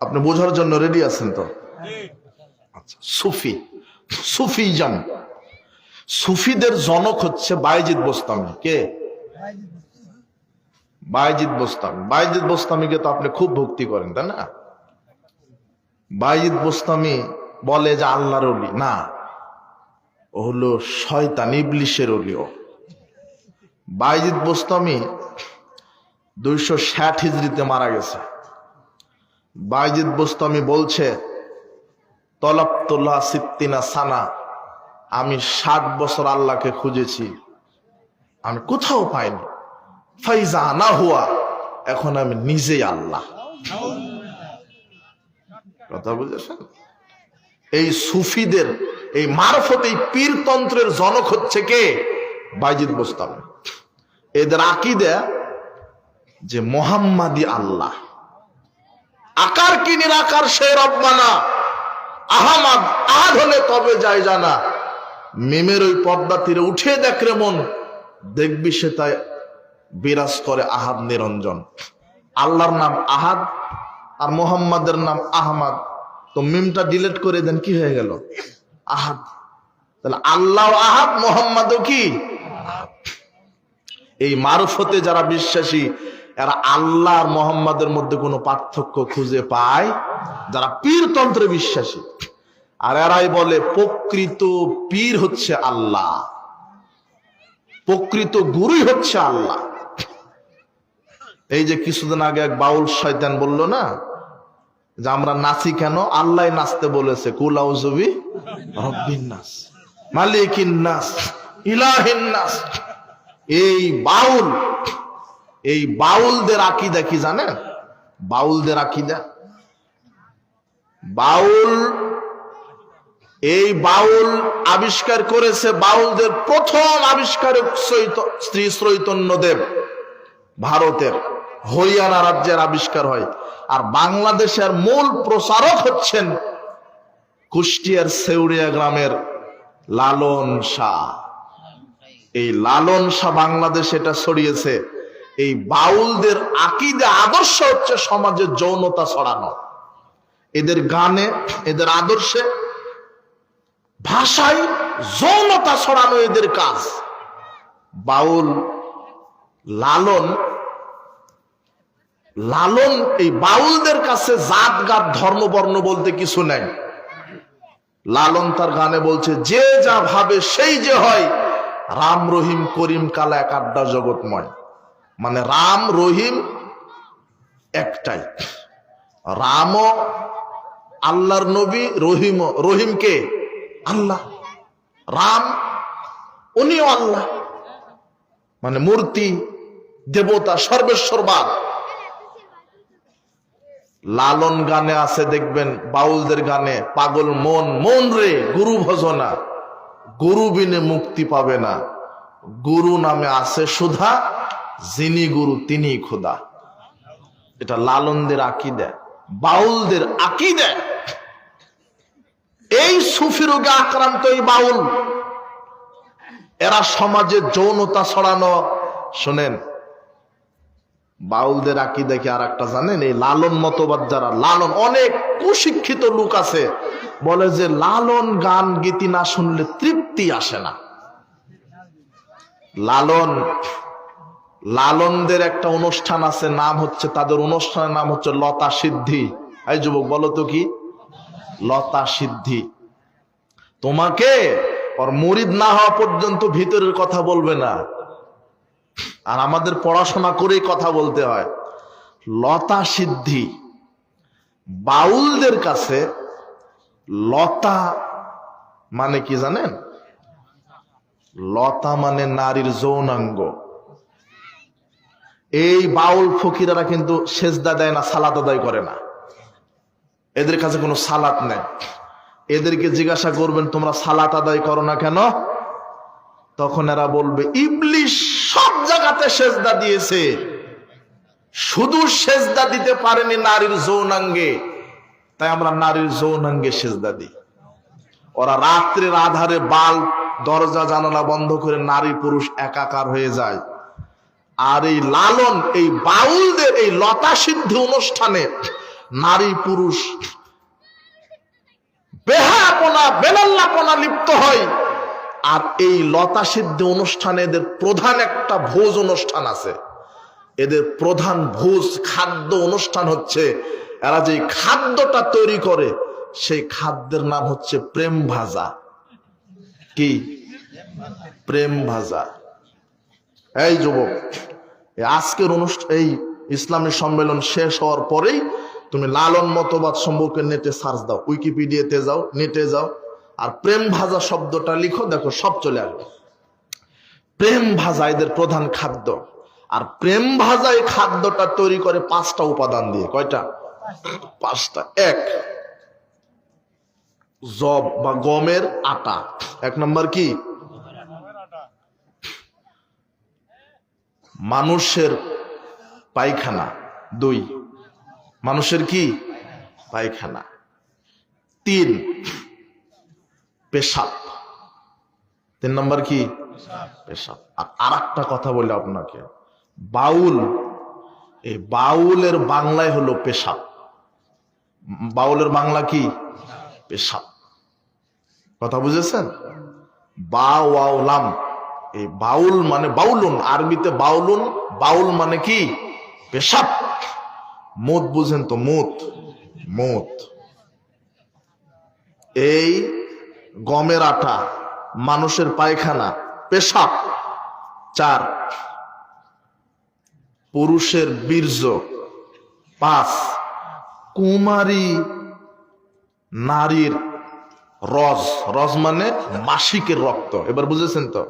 আপনি বোঝার জন্য রেডি আছেন তো? আচ্ছা সুফি। সুফিজম সুফিদের জনক হচ্ছে বাইজিদ বোস্তামি। কে? বাইজিদ বোস্তামি। বাইজিদ বোস্তামিকে তো আপনি খুব ভক্তি করেন তাই না? বাইজিদ বোস্তামি বলে যে আল্লাহর অলি না ও হলো শয়তান ইবলিশের অলিও বাইজিদ বোস্তামি দুইশো ষাট হিজড়িতে মারা গেছে। বাইজিদ বোস্তামি বলছে, তলবতুল্লাহ সিদ্দিনা সানা, আমি ষাট বছর আল্লাহকে খুঁজেছি, আমি কোথাও পাইনি। ফাইজা না হুয়া, এখন আমি নিজেই আল্লাহ। কথা বুঝেছেন? এই সুফিদের, এই মারফত, এই পীরতন্ত্রের জনক হচ্ছে কে? বাইজিদ বোস্তামি এদের আকিদা যে মোহাম্মাদি আল্লাহ। আকার কি নিরাকার সে রব্বানা। আহমাদ, আহাদ হলে তবে যায় জানা। মিমের ওই পর্দা তীরে উঠে দেখ রে মন। দেখবি সে তাই বিরাজ করে আহাদ নিরঞ্জন। আল্লাহর নাম আহাদ আর মোহাম্মদের নাম আহমাদ। তো মিমটা ডিলেট করে দেন, কি হয়ে গেল? আহাদ। তাহলে আল্লাহ আহাদ, মোহাম্মদও কি? এই মারফতে যারা বিশ্বাসী এরা আল্লাহ মোহাম্মদের মধ্যে কোনো পার্থক্য খুঁজে পায়, যারা পীরতন্ত্রে বিশ্বাসী। আর এরাই বলে, প্রকৃত পীর হচ্ছে আল্লাহ। প্রকৃত গুরুই হচ্ছে আল্লাহ। এই যে কিছুদিন আগে এক বাউল শয়তান বলল না, যে আমরা নাচি কেন? আল্লাহ নাচতে বলেছে কুলাউজবি নাস, মালিকিন নাস, ইলাহিন নাস। এই বাউল এই বাউলদের আকিদা কি জানেন? বাউলদের আকিদা। বাউল, এই বাউল আবিষ্কার করেছে বাউলদের প্রথম আবিষ্কারক শ্রী চৈতন্য দেব ভারতের, হরিয়ানা রাজ্যের আবিষ্কার হয়। আর বাংলাদেশের মূল প্রচারক হচ্ছেন কুষ্টিয়ার সেউরিয়া গ্রামের লালন শাহ। এই লালন শাহ বাংলাদেশ এটা ছড়িয়েছে। এই বাউলদের আকিদে আদর্শ হচ্ছে সমাজে যৌনতা ছড়ানো। এদের গানে, এদের আদর্শে ভাষায় যৌনতা ছড়ানো এদের কাজ। বাউল লালন লালন, এই বাউলদের কাছে জাত, গাত, ধর্ম, বর্ণ বলতে কিছু নাই। লালন তার গানে বলছে, যে যা ভাবে সেই যে হয়, রাম, রহিম, করিম, কালা এক আড্ডা জগৎময়। মানে রাম, রহিম একটাই। রাম আল্লাহর নবী রহিম রহিম কে? আল্লাহ। রাম, উনিও আল্লাহ। মানে মূর্তি, দেবতা সর্বেশ্বরবাদ লালন গানে আছে, দেখবেন, বাউলদের গানে, পাগল মন মন রে, গুরু ভজনা। গুরু বিনে মুক্তি পাবে না। গুরু নামে আছে সুধা যিনি গুরু তিনি খোদা। এটা লালনদের আকিদে, বাউলদের আকিদে। এই সুফি রোগে আক্রান্ত এই বাউল। এরা সমাজে যৌনতা ছড়ানো, শোনেন, বাউলদের আকি দেখে আর একটা জানেন? এই লালন মতবাদ যারা, লালন, অনেক কুশিক্ষিত লোক আছে, বলে যে লালন গান গীতি না শুনলে তৃপ্তি আসে না। লালন লালনদের একটা অনুষ্ঠান আছে, নাম হচ্ছে, তাদের অনুষ্ঠানের নাম হচ্ছে লতা সিদ্ধি। এই যুবক, বলো তো কি? লতা সিদ্ধি। তোমাকে ওর মরিদ না হওয়া পর্যন্ত ভিতরের কথা বলবে না। আর আমাদের পড়াশোনা করেই কথা বলতে হয়। লতা সিদ্ধি, বাউলদের কাছে লতা মানে কি জানেন? লতা মানে নারীর যৌনাঙ্গ। এই বাউল ফকিরারা কিন্তু সেজদা দেয় না সালাদ আদায় করে না। এদের কাছে কোনো সালাত নেই। এদেরকে জিজ্ঞাসা করবেন, তোমরা সালাত আদায় করো না কেন? তখন এরা বলবে, ইবলিশ সব জায়গাতে সেজদা দিয়েছে। শুধু সেজদা দিতে পারেনি নারীর যৌনাঙ্গে। তাই আমরা নারীর যৌনাঙ্গে সেজদা দিই। ওরা রাত্রের আধারে বাল, দরজা, জানালা বন্ধ করে নারী পুরুষ একাকার হয়ে যায়। আর এই লালন, এই বাউলদের এই লতা সিদ্ধি অনুষ্ঠানে নারী পুরুষ বেহাপনা বেলাল্লাপনা লিপ্ত হয়। আর এই লতা সিদ্ধি অনুষ্ঠানে এদের প্রধান একটা ভোজ অনুষ্ঠান আছে। এদের প্রধান ভোজ, খাদ্য অনুষ্ঠান হচ্ছে, এরা যে খাদ্যটা তৈরি করে, সেই খাদ্যের নাম হচ্ছে প্রেম ভাজা। কি? প্রেম ভাজা। এই যুবক আজকের অনুষ্ঠান, এই ইসলামী সম্মেলন শেষ হওয়ার পরেই তুমি লালন মতবাদ সম্পর্কে নেটে সার্চ দাও, উইকিপিডিয়াতে যাও, নেটে যাও, আর প্রেম ভাজা শব্দটা লিখো, দেখো সব চলে আসবে। প্রেম ভাজা এদের প্রধান খাদ্য, আর প্রেম ভাজা এই খাদ্যটা তৈরি করে পাঁচটা উপাদান দিয়ে, কয়টা? পাঁচটা, এক, জব বা গমের আটা, এক নম্বর কি? মানুষের পায়খানা, দুই, মানুষের কি? পায়খানা। তিন, পেশাব। তিন নম্বর কি? পেশাব। আর আর একটা কথা বলি আপনাকে। বাউল, এই বাউলের বাংলায় হলো পেশাব। বাউলের বাংলা কি? পেশাব। কথা বুঝেছেন? বা ওয়াউলাম এই বাউল মানে বাউলুন, আরবিতে বাউলুন, বাউল মানে কি? পেশাব। মুত বুঝেন তো মুত মুত এই গমের আটা মানুষের পায়খানা, পেশাব। চার, পুরুষের বীর্য, পাঁচ, কুমারী নারীর রজ রজ মানে মাসিকের রক্ত, এবার বুঝেছেন তো?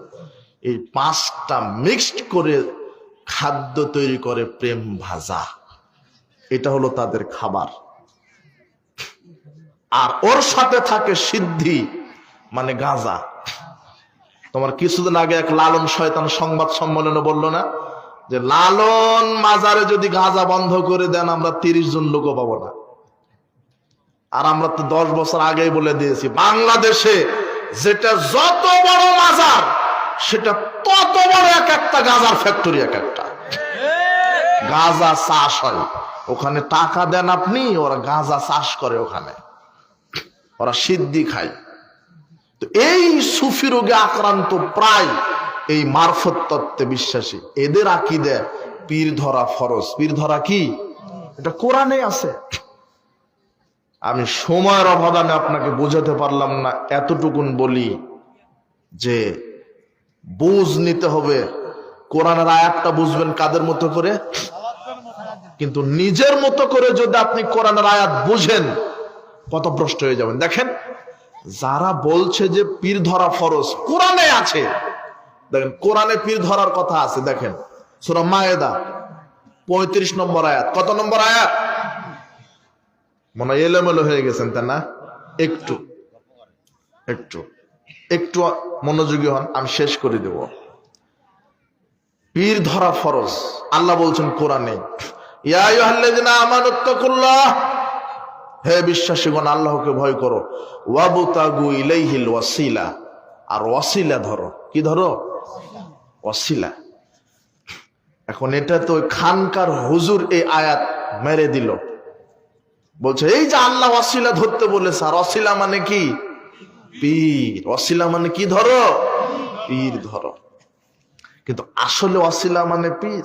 এই পাঁচটা মিক্সড করে খাদ্য তৈরি করে প্রেম ভাজা। এটা হলো তাদের খাবার। আর ওর সাথে থাকে সিদ্ধি মানে গাঁজা। তোমার কিছুদিন আগে এক লালন শয়তান সংবাদ সম্মেলনে বলল না, যে লালন মাজারে যদি গাঁজা বন্ধ করে দেন, আমরা তিরিশ জন লোকও পাবো না। আর আমরা তো দশ বছর আগেই বলে দিয়েছি, বাংলাদেশে যেটা যত বড় মাজার সেটা তত বড় এক একটা গাজার ফ্যাক্টরি এক একটা। গাঁজা চাষ হয়। ওখানে টাকা দেন আপনি, ওরা গাঁজা চাষ করে ওখানে। ওরা সিদ্ধি খায়। তো এই সুফি রোগে আক্রান্ত প্রায় এই মারফত তত্ত্বে বিশ্বাসী। এদের আকিদে পীর ধরা ফরজ। পীর ধরা কি? এটা কোরআনে আছে। আমি সময়ের আমি আপনাকে বোঝাতে পারলাম না, এতটুকুন বলি যে বুঝ নিতে হবে। কোরআনের আয়াতটা বুঝবেন কাদের মতো করে? কিন্তু নিজের মতো করে যদি আপনি কোরআনের আয়াত বুঝেন কত হয়ে যাবেন। দেখেন, যারা বলছে যে পীর ধরা ফরজ, কোরআনে আছে। দেখেন, কোরআনে পীর ধরার কথা আছে, দেখেন। সুরা মায়েদা, পঁয়ত্রিশ নম্বর আয়াত। কত নম্বর আয়াত? মনে হয় এলোমেলো হয়ে গেছেন তা না? একটু একটু। একটু মনোযোগী হন, আমি শেষ করে দেব। পীর ধরা ফরজ। আল্লাহ বলছেন, কোরআনে হে বিশ্বাসীগণ, আল্লাহকে ভয় করো। ওয়াবুতাগু ইলাইহিল ওয়াসিলা। আর ওয়াসিলা ধরো। কি ধরো? ওয়াসিলা। এখন এটা তো খানকার হুজুর এই আয়াত মেরে দিল। বলছে, এই যে আল্লাহ ওয়াসিলা ধরতে বলেছে, আর অসিলা মানে কি? পীর। অসিলা মানে কি ধরো? পীর ধরো। কিন্তু আসলে অসিলা মানে পীর।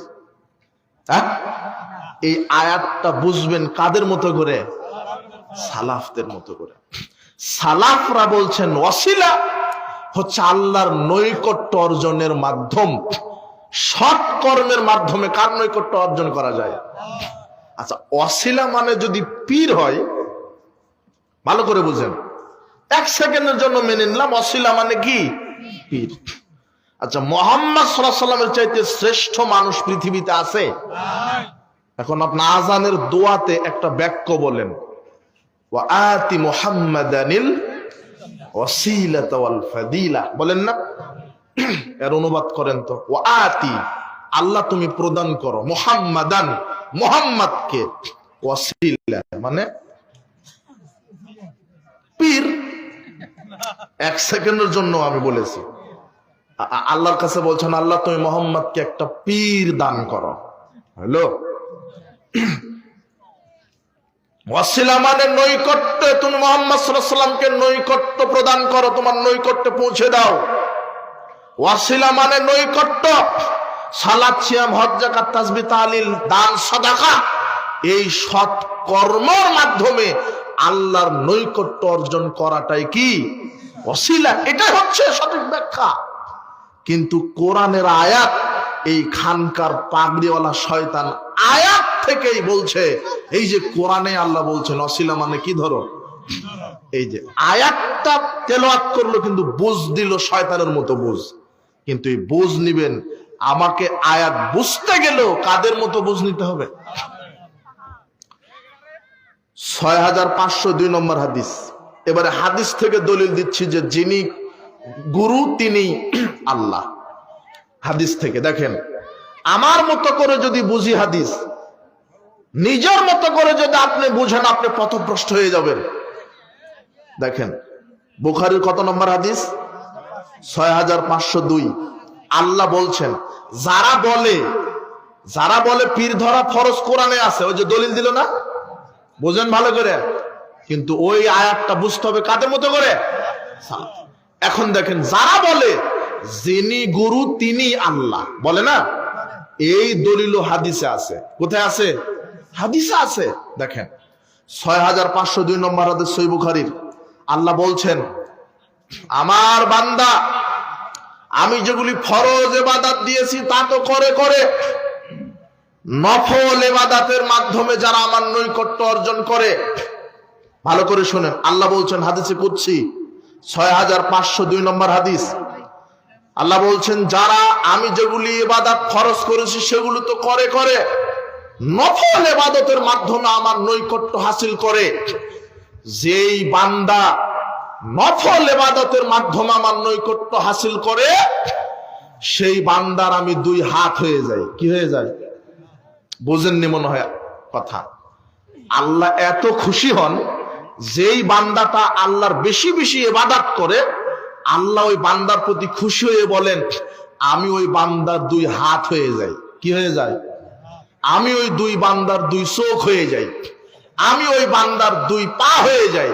হ্যাঁ? এই আয়াতটা বুঝবেন কাদের মতো করে? সালাফদের মতো করে। সালাফরা বলছেন ওয়াসিলা হচ্ছে আল্লাহর নৈকট্য অর্জনের মাধ্যম। সৎ কর্মের মাধ্যমে কার নৈকট্য অর্জন করা যায়? আচ্ছা অশিলা মানে যদি পীর হয়, ভালো করে বুঝেন। এক সেকেন্ডের জন্য মেনে নিলাম, অশিলা মানে কি? আচ্ছা মোহাম্মদ সাল্লামের চাইতে শ্রেষ্ঠ মানুষ পৃথিবীতে আছে? এখন আপনার আজানের দোয়াতে একটা বাক্য বলেন। বলেন না? এর অনুবাদ করেন তো। ও আতি, আল্লাহ তুমি প্রদান করো। মোহাম্মদান, মোহাম্মদকে মানে পীর। এক সেকেন্ডের জন্য আমি বলেছি। আল্লাহর কাছে বলছেন, আল্লাহ, তুমি মোহাম্মদকে একটা পীর দান করো। হ্যালো? মানে নৈকট্য। তুমি মোহাম্মদ সাল্লামকে নৈকট্য প্রদান করো, তোমার নৈকট্য পৌঁছে দাও। ওয়াসিলা মানে নৈকট্য। সালাদ সিয়াম, হজ জাকাত তাসবি তালিল, দান, সদাকা, এই সৎ কর্মর মাধ্যমে আল্লাহর নৈকট্য অর্জন করাটাই কি? অশিলা এটা হচ্ছে সঠিক ব্যাখ্যা। কিন্তু কোরআনের আয়াত, এই খানকার পাগড়িওয়ালা শয়তান আয়াত থেকেই বলছে, এই যে কোরআনে আল্লাহ বলছেন অশিলা মানে কি ধরো? এই যে আয়াতটা তেলাওয়াত করল কিন্তু বুঝ দিল শয়তানের মতো বুঝ। কিন্তু এই বুঝ নিবেন, আমাকে আয়াত বুঝতে গেলেও কাদের মতো বুঝ নিতে হবে? ছয় হাজার পাঁচশো দুই নম্বর হাদিস। এবারে হাদিস থেকে দলিল দিচ্ছি যে যিনি গুরু, তিনি আল্লাহ। হাদিস থেকে দেখেন, আমার মতো করে যদি বুঝি হাদিস, নিজের মতো করে যদি আপনি বুঝেন, আপনি পথভ্রষ্ট হয়ে যাবেন। দেখেন, বুখারির কত নম্বর হাদিস? ছয় হাজার পাঁচশো দুই। আল্লাহ বলছেন, যারা বলে যারা বলে পীর ধরা ফরজ কোরআনে আছে, ওই যে দলিল দিল না? বোঝেন ভালো করে। কিন্তু ওই আয়াতটা বুঝতে হবে কাদের মতো করে? এখন দেখেন, যারা বলে, যিনি গুরু তিনি আল্লাহ। বলে না? এই দলিল হাদিসে আছে। কোথায় আছে? হাদিসে আছে। দেখেন ছয় হাজার পাঁচশো দুই নম্বর হাদিস সই বুখারির। আল্লাহ বলছেন, আমার বান্দা, আমি যেগুলি ফরজ এবাদাত দিয়েছি তা তো করে করে নফল এবাদাতের মাধ্যমে যারা আমার নৈকট্য অর্জন করে, ভালো করে শোনেন, আল্লাহ বলছেন হাদিসে করছি ছয় হাজার পাঁচশো দুই নম্বর হাদিস। আল্লাহ বলছেন, যারা আমি যেগুলি এবাদাত ফরজ করেছি সেগুলো তো করে করে। নফল এবাদতের মাধ্যমে আমার নৈকট্য হাসিল করে। যেই বান্দা নফল এবাদতের মাধ্যমে আমার নৈকট্য হাসিল করে, সেই বান্দার আমি দুই হাত হয়ে যাই। কি হয়ে যায়? বোঝেননি মনে হয় কথা। আল্লাহ এত খুশি হন, যেই বান্দাটা আল্লাহর বেশি বেশি এবাদাত করে, আল্লাহ ওই বান্দার প্রতি খুশি হয়ে বলেন, আমি ওই বান্দার দুই হাত হয়ে যাই। কি হয়ে যায়? আমি ওই দুই বান্দার দুই চোখ হয়ে যাই। আমি ওই বান্দার দুই পা হয়ে যাই।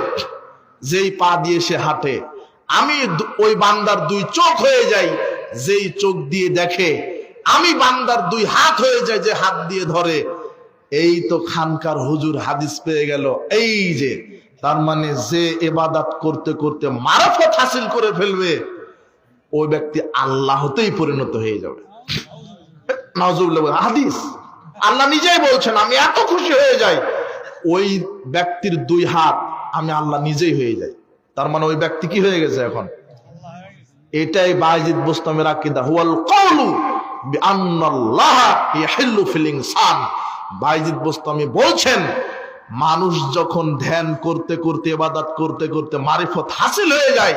যেই পা দিয়ে সে হাঁটে। আমি ওই বান্দার দুই চোখ হয়ে যাই। যেই চোখ দিয়ে দেখে আমি বান্দার দুই হাত হয়ে যাই যে হাত দিয়ে ধরে। এই তো খানকার হুজুর হাদিস পেয়ে গেল। এই যে, তার মানে যে এবাদাত করতে করতে মারাফত হাসিল করে ফেলবে, ওই ব্যক্তি আল্লাহ হতেই পরিণত হয়ে যাবে। হাদিস। আল্লাহ নিজেই বলছেন, আমি এত খুশি হয়ে যাই। ওই ব্যক্তির দুই হাত, আমি আল্লাহ নিজেই হয়ে যাই। তার মানে ওই ব্যক্তি কি হয়ে গেছে এখন? এটাই বাইজিদ বুস্তামের আকিদা। হুয়াল কওলু বাইজিদ বুস্তামি বলছেন, মানুষ যখন ধ্যান করতে করতে, ইবাদত করতে করতে মারিফত হাসিল হয়ে যায়,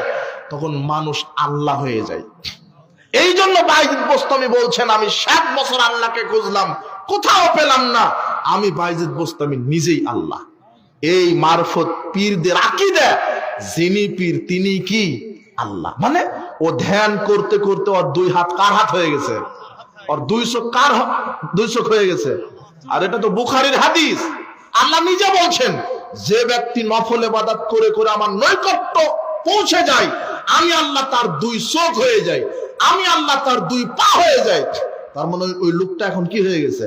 তখন মানুষ আল্লাহ হয়ে যায়। এই জন্য বাইজিদ বোস্তামি বলছেন, আমি সাত বছর আল্লাহকে খুঁজলাম, কোথাও পেলাম না। আমি বাইজিদ বোস্তামি নিজেই আল্লাহ। এই মারফত পীরদের আকিদা, যিনি পীর তিনি কি? আল্লাহ। মানে ও ধ্যান করতে করতে ওর দুই হাত, কার হাত হয়ে গেছে? ওর দুইশো কার দুইশো হয়ে গেছে। আর এটা তো বুখারির হাদিস। আল্লাহ নিজে বলছেন, যে ব্যক্তি নফল এবাদাত করে করে আমার নৈকট্য পৌঁছে যায়, আমি আল্লাহ তার দুই চোখ হয়ে যাই, আমি আল্লাহ তার দুই পা হয়ে যাই। তার মানে ওই লোকটা এখন কি হয়ে গেছে?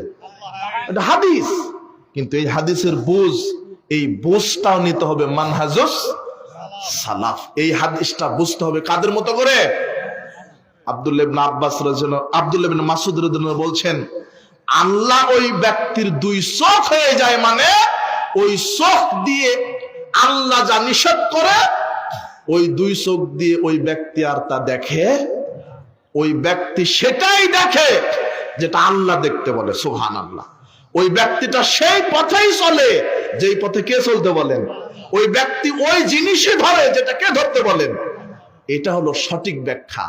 এটা হাদিস। কিন্তু এই হাদিসের বুঝ, এই বুঝটাও নিতে হবে মানহাজুস সালাফ। এই হাদিসটা বুঝতে হবে কাদের মতো করে? আব্দুল্লাহ ইবনে আব্বাস রাদিয়াল্লাহু আব্দুল্লাহ ইবনে মাসুদ রাদিয়াল্লাহু বলছেন, আল্লাহ ওই ব্যক্তির দুই চোখ হয়ে যায় মানে ওই চোখ দিয়ে আল্লাহ যা নিষেধ করে, ওই দুই চোখ দিয়ে ওই ব্যক্তি আর তা দেখে, ওই ব্যক্তি সেটাই দেখে যেটা আল্লাহ দেখতে বলে সুহান আল্লাহ ওই ব্যক্তিটা সেই পথেই চলে, যেই পথে কে চলতে বলেন? ওই ব্যক্তি ওই জিনিসই ধরে যেটা কে ধরতে বলেন? এটা হলো সঠিক ব্যাখ্যা।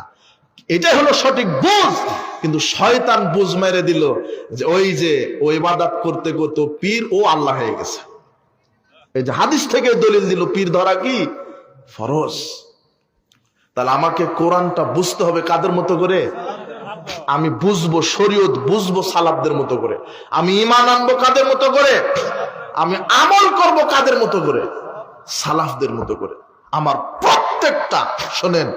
এটাই হলো সঠিক বুঝ। কিন্তু শয়তান বুঝ মেরে দিল যে ওই যে ওই ইবাদত করতে করতে পীর, ও আল্লাহ হয়ে গেছে। এই যে হাদিস থেকে দলিল দিল, পীর ধরা কি? ফরজ। তাহলে আমাকে কোরআনটা বুঝতে হবে কাদের মতো করে? আমি বুঝব শরীয়ত, বুঝব সালাবদের মতো করে। আমি ইমান আনব কাদের মতো করে? আমি আমল করব কাদের মতো করে? সালাফদের মতো করে। আমার প্রত্যেকটা, শোনেন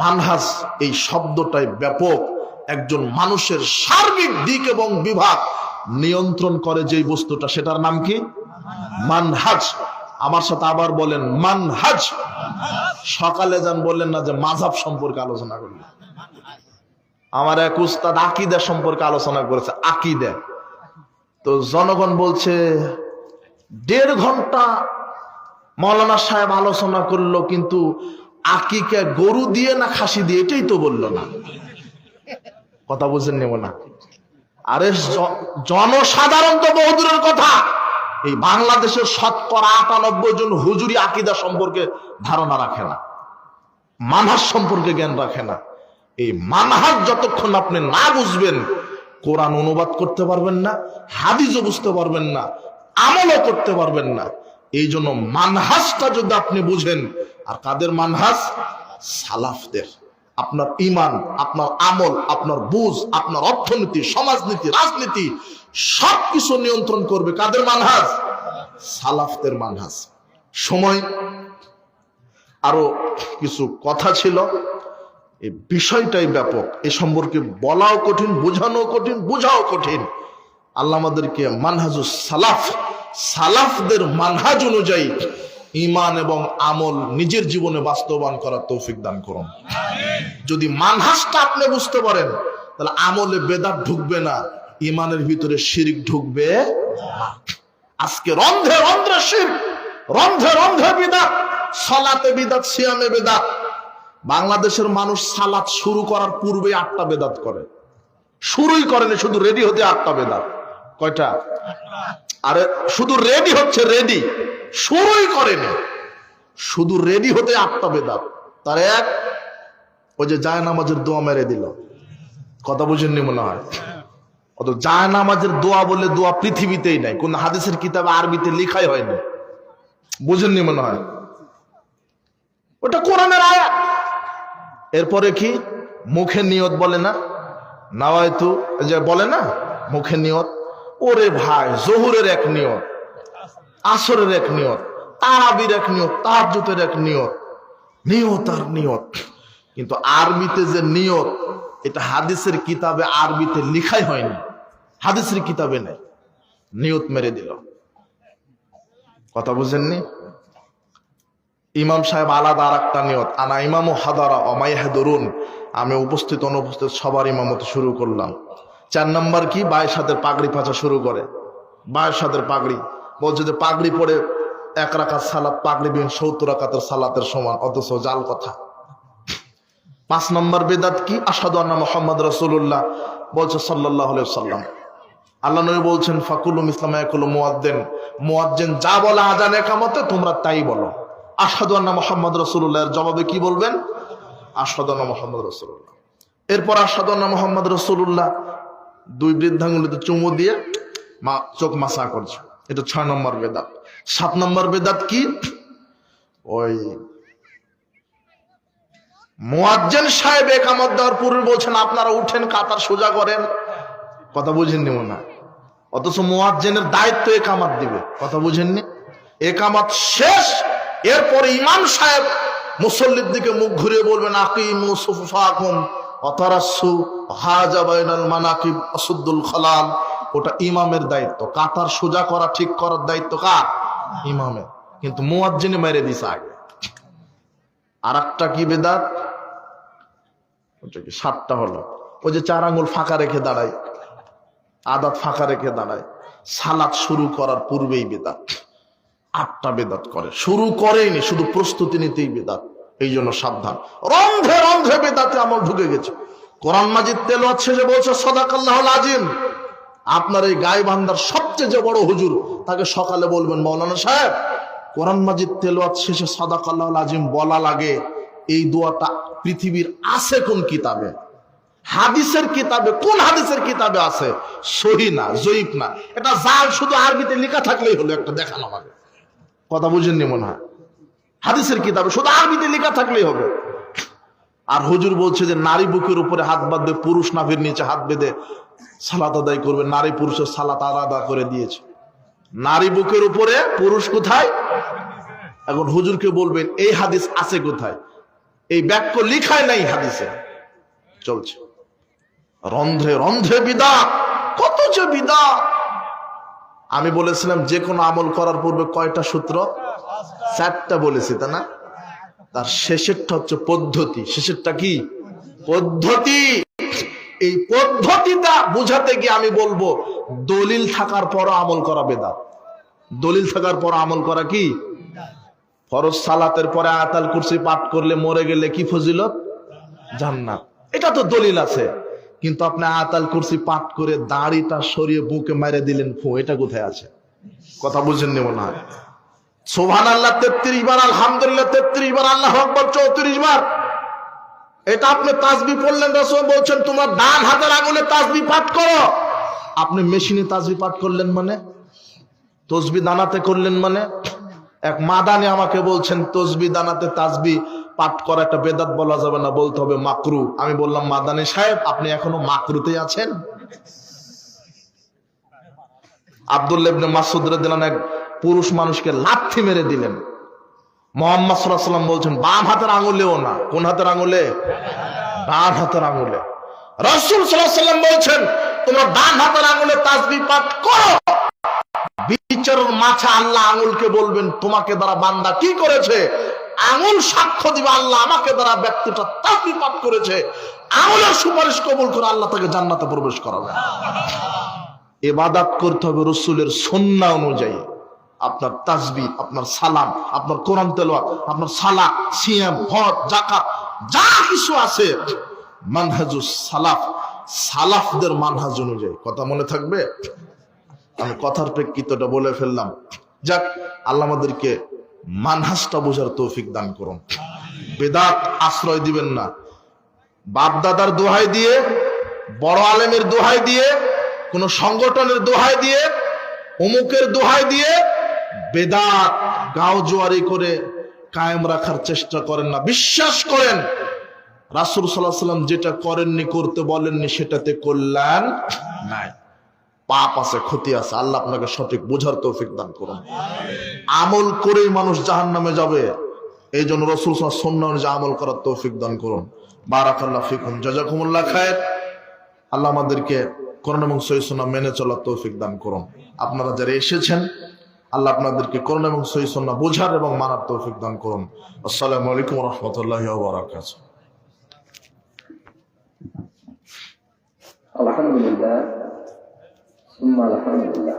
মানহাজ এই শব্দটাই ব্যাপক। একজন মানুষের সার্বিক দিক এবং বিভাগ নিয়ন্ত্রণ করে যে বস্তুটা, সেটার নাম কি? মানহাজ। আমার সাথে আবার বলেন, মানহাজ। সকালে যান বললেন না যে মাঝাব সম্পর্কে আলোচনা করলেন আমার এক উস্তাদ আকিদা সম্পর্কে আলোচনা করেছে, আকিদা। তো জনগণ বলছে, দেড় ঘণ্টা মৌলানা সাহেব আলোচনা করল, কিন্তু আকিকে গরু দিয়ে না খাসি দিয়ে, এটাই তো বলল না। কথা বুঝেন নেব না আরে জনসাধারণ তো বহুদূরের কথা। এই বাংলাদেশের শতকরা আটানব্বই জন হুজুরি আকিদা সম্পর্কে ধারণা রাখে না। মানহাজ সম্পর্কে জ্ঞান রাখে না। এই মানহাজ যতক্ষণ আপনি না বুঝবেন, কোরআন অনুবাদ করতে পারবেন না, হাদিসও বুঝতে পারবেন না, আমলও করতে পারবেন না এই জন্য মানহাসটা যদি আপনি বুঝেন, আর কাদের মানহাস সালাফদের। আপনার ইমান আপনার আমল, আপনার বুঝ, আপনার অর্থনীতি, সমাজনীতি, রাজনীতি, সবকিছু নিয়ন্ত্রণ করবে কাদের মানহাজ? সালাফদের মানহাজ। সময়? আরও কিছু কথা ছিল। এই বিষয়টাই ব্যাপক। এ সম্পর্কে বলাও কঠিন বোঝানো কঠিন, বোঝাও কঠিন। আল্লাহ আমাদেরকে মানহাজুস সালাফ সালাফদের মানহাজ অনুযায়ী ইমান এবং আমল নিজের জীবনে বাস্তবায়ন করার তৌফিক দান করুন। যদি মানহাজটা আপনি বুঝতে পারেন, তাহলে আমলে বেদাত ঢুকবে না ইমানের ভিতরে শিরিক ঢুকবে আজকে রন্ধে রন্ধ্রে শির রন্ধে রন্ধে বিদাত, সলাতে বিদাত, সিয়ামে বেদাত। বাংলাদেশের মানুষ সালাত শুরু করার পূর্বে আটটা বেদাত করে। শুরুই করেনি শুধু রেডি হতে আটটা বেদাত। কয়টা? আরে শুধু রেডি হচ্ছে রেডি শুরুই করেনি। শুধু রেডি হতে আটটা বেদাত। তার এক, ওই যে জায় নামাজের দোয়া মেরে দিল। কথা বুঝেননি মনে হয়? অত জায় নামাজের দোয়া বলে দোয়া পৃথিবীতেই নাই। কোন হাদিসের কিতাবে আরবিতে লেখাই হয়নি। বুঝেননি মনে হয়? ওটা কোরআনের আয়াত। এরপরে কি? মুখে নিয়ত বলে না? নাওয়ায়তু যে বলে না? মুখে নিয়ত। ওরে ভাই, জহুরের এক নিয়ত, আসরের এক নিয়ত, তারাবির এক নিয়ত তাহাজুতের এক নিয়ত নিয়ত আর নিয়ত। কিন্তু আরবিতে যে নিয়ত, এটা হাদিসের কিতাবে আরবিতে লিখাই হয়নি। হাদিসের কিতাবে নেই। নিয়ত মেরে দিল। কথা বুঝেননি? ইমাম সাহেব আলাদা আর একটা নিয়ত, আনা ইমামও হাদারা অমাইহাদরুন আমি উপস্থিত, অনুপস্থিত সবার ইমামত শুরু করলাম। চার নম্বর কি? বায়ের সাথে পাগড়ি পাচা শুরু করে। বায়ের সাথে পাগড়ি। বলছে যে পাগড়ি পরে এক রাকাত সালাত, পাগড়ি বিন সত্তর রাকাতের সালাতের সমান, অথচ জাল কথা। পাঁচ নম্বর বেদাত কি? আসাদু আন্না মোহাম্মদ রসুল্লাহ বলছে সাল্লাহ সাল্লাম আল্লাহ নবী বলছেন ফাকুলুম ইসলাম একুল মুয়াদ্দেন মুয়াজ্জেন যা বলে আজান একামতে, তোমরা তাই বলো। আসাদু আন্না মোহাম্মদ রসুল্লাহ এর জবাবে কি বলবেন? আসাদু আন্না মোহাম্মদ রসুল্লাহ এরপর আসাদু আন্না মোহাম্মদ রসুল্লাহ দুই বৃদ্ধাঙ্গুলিতে চুমু দিয়ে মা চোখ মাসা করছে। এটা ছয় নম্বর বেদাত। সাত নম্বর বেদাত কি? ওই মুয়াজ্জেন সাহেব একামত দেওয়ার পূর্বে বলছেন, আপনারা উঠেন, কাতার সোজা করেন। কথা বুঝেননি মনে হয়। অথচ মুয়াজ্জেনের দায়িত্ব একামাত দিবে। কথা বুঝেননি? একামাত শেষ। এরপরে ইমাম সাহেব মুসল্লির দিকে মুখ ঘুরিয়ে বলবেন আকিম সুফাকুম অতারাসু হাজা বাইনাল মানাকিব আসুদ্দুল খালাল। ওটা ইমামের দায়িত্ব। কাতার সোজা করা, ঠিক করার দায়িত্ব কার? ইমামের। কিন্তু মুয়াজ্জিনে মেরে দিছে আগে। আর একটা কি বেদাত? সাতটা হলো? ওই যে চার আঙ্গুল ফাঁকা রেখে দাঁড়ায়। আদাত ফাঁকা রেখে দাঁড়ায়। সালাত শুরু করার পূর্বেই বেদাত। আটটা বেদাত করে। শুরু করেইনি, শুধু প্রস্তুতি নিতেই বেদাত। এই জন্য সাবধান। রন্ধে রন্ধে বেদাতে আমল ঢুকে গেছে। কোরআন মাজিদ তেল শেষে বলছে সদাকাল্লাহ আজিম। আপনার এই গায়ে বান্দার সবচেয়ে যে বড় হুজুর তাকে সকালে বলবেন, মৌলানা সাহেব, কোরআন মাজিদ তেলোয়াত শেষে সাদাকাল্লাহ আজিম বলা লাগে, এই দোয়াটা পৃথিবীর আছে কোন কিতাবে? হাদিসের কিতাবে, কোন হাদিসের কিতাবে আছে? সহি না, জয়ীফ না। এটা জাল শুধু আরবিতে লেখা থাকলেই হলো, একটা দেখানো আমাকে কথা বুঝেননি মনে হয়? হাদিসের কিতাবে শুধু আরবিতে লেখা থাকলেই হবে। আর হুজুর বলছে যে নারী বুকের উপরে হাত বাঁধবে, পুরুষ নাভির নিচে হাত বেঁধে সালাত আদায় করবে, নারী পুরুষের সালাত আলাদা করে দিয়েছে। নারী বুকের উপরে পুরুষ কোথায়? এখন হুজুরকে বলবেন, এই হাদিস আছে কোথায়? এই বাক্য লিখায় নাই হাদিসে। চলছে। রন্ধ্রে রন্ধ্রে বিদা কত যে বিদা আমি বলেছিলাম, যে কোনো আমল করার পূর্বে কয়টা সূত্র? চারটা বলেছি, তা না? তার শেষেরটা হচ্ছে পদ্ধতি। শেষেরটা কি? পদ্ধতি। এই পদ্ধতিটা বুঝাতে গিয়ে আমি বলব, দলিল থাকার পর আমল করা বেদা দলিল থাকার পর আমল করা কি? ফরজ সালাতের পরে আতাল কুরসি পাঠ করলে মরে গেলে কি ফজিলত? জান্নাত। এটা তো দলিল আছে। কিন্তু আপনি আতাল কুরসি পাঠ করে দাড়িটা সরিয়ে বুকে মেরে দিলেন, ফু, এটা কোথায় আছে? কথা বুঝেননি মনে হয়। সোভান আল্লাহ তেত্রিশ বার আলহামদুলিল্লাহ, তেত্রিশ বার আল্লাহ আকবর, চৌত্রিশ বার। এটা আপনি তাসবি পড়লেন রসম বলছেন, তোমার ডান হাতের আঙুলে তাজবি পাঠ করো। আপনি মেশিনে তাজবি পাঠ করলেন মানে? তসবি দানাতে করলেন মানে? এক মাদানি আমাকে বলছেন, তসবি দানাতে তাসবি পাঠ করা একটা বেদাত বলা যাবে না, বলতে হবে মাকরু। আমি বললাম, মাদানি সাহেব, আপনি এখনও মাকরুতে আছেন? আব্দুল্লাহ ইবনে মাসুদ এক পুরুষ মানুষকে লাথি মেরে দিলেন। মোহাম্মদ সাল্লাল্লাহু সাল্লাম বলছেন, বাম হাতের আঙুলেও না, কোন হাতের আঙুলে? ডান হাতের আঙুলে। রাসূল সাল্লাম বলছেন, তোমরা ডান হাতের আঙুলে তাসবিহ পাঠ করো। বিচারের মাছা আল্লাহ আঙুলকে বলবেন, তোমাকে দ্বারা বান্দা কি করেছে? আঙুল সাক্ষ্য দিবে আল্লাহ, আমাকে দ্বারা ব্যক্তিটা তাসবিহ পাঠ করেছে। আঙুলের সুপারিশ কবুল করে আল্লাহ তাকে জান্নাতে প্রবেশ করাবে। এবাদাত করতে হবে রসুলের সন্না অনুযায়ী। আপনার তাজবি আপনার সালাম, আপনার কোরআন তেলোয়াত আপনার সালা সিয়াম, হজ জাকাত যা কিছু আছে মানহাজুস সালাফ, সালাফদের মানহাজ অনুযায়ী। কথা মনে থাকবে? আমি কথার প্রেক্ষিতটা বলে ফেললাম। যাক, আল্লাহ আমাদেরকে মানহাজটা বোঝার তৌফিক দান করুন। বেদাত আশ্রয় দিবেন না। বাপ দাদার দোহাই দিয়ে, বড় আলেমের দোহাই দিয়ে, কোন সংগঠনের দোহাই দিয়ে, অমুকের দোহাই দিয়ে বেদাত গাও জোয়ারি করে কায়েম রাখার চেষ্টা করেন না। বিশ্বাস করেন রাসুল সাল্লাহ সাল্লাম যেটা করেননি করতে বলেননি সেটাতে কল্যাণ নাই। পাপ আছে ক্ষতি আছে আল্লাহ আপনাকে সঠিক বোঝার তৌফিক দান করুন। আমল করেই মানুষ জাহান নামে যাবে এই জন্য রসুল সন্না অনুযায়ী আমল করার তৌফিক দান করুন। বারাকাল্লাহ ফিকুম। জাজাকুমুল্লাহ খায়ের। আল্লাহ আমাদেরকে করোনা এবং সহিসনা মেনে চলার তৌফিক দান করুন। আপনারা যারা এসেছেন আল্লাহ আপনাদেরকে করোনা এবং সহিসনা বোঝার এবং মানার তৌফিক দান করুন। আসসালামু আলাইকুম রহমতুল্লাহ বারাকাত আলহামদুলিল্লাহ। আলহামদুলিল্লাহ।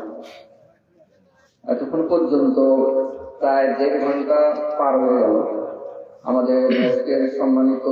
এতক্ষণ পর্যন্ত প্রায় দেড় ঘণ্টা পার হয়ে গেল। আমাদের সম্মানিত